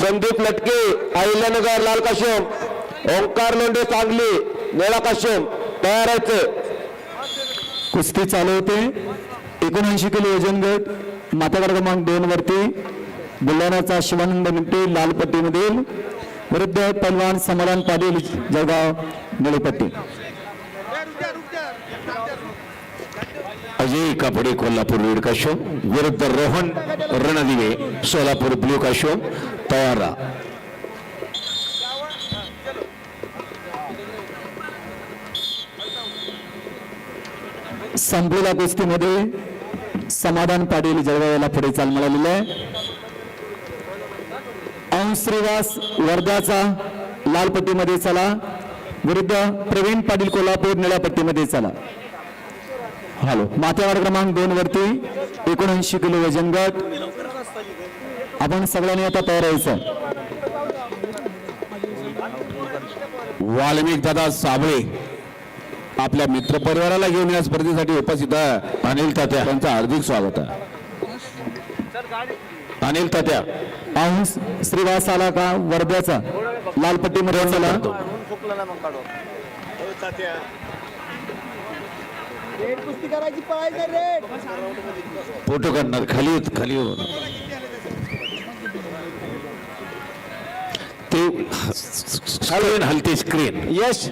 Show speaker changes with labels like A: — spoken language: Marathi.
A: संदीप लटके अहिल्यानगर लाल काश्यम ओंकार लोंढे सांगली निळा काश्यम तयार व्हायचं
B: कुस्ती चालू होते. एकोणऐंशी किलो वजन गट मातागड क्रमांक दोन वरती. बुलढाण्याचा शिवानंद मिंटे लाल पट्टीमधील विरुद्ध पैलवान समाधान पाटील जळगाव निळीपट्टी.
C: अजय कापडे कोल्हापूर रेड काशो विरुद्ध रोहन रणदिवे सोलापूर ब्ल्यू काशो तयार. राहा
B: संपलेल्या कुस्तीमध्ये समाधान पाटील जळगावला पुढे चाल मिळालेलं आहे अंश श्रीवास वर्ध्याचा लाल पट्टीमध्ये चला. विरुद्ध प्रवीण पाटील कोल्हापूर निळ्या पट्टीमध्ये चला. हॅलो. माथ्यावाड क्रमांक दोन वरती एकोणऐंशी किलो वजन गट. आपण सगळ्यांनी आता तयार व्हायचं.
C: वाल्मिक दादा साबळे आपल्या मित्र परिवाराला घेऊन या स्पर्धेसाठी उपस्थित आहे. अनिल तात्या. त्यांचं हार्दिक स्वागत आहे. अनिल तात्या.
B: अंश श्रीवास आला का? वर्ध्याचा. लाल पट्टीमध्ये चला.
C: फोटो काढणार खाली होत खाली हो ते स्क्रीन हलते स्क्रीन
A: यश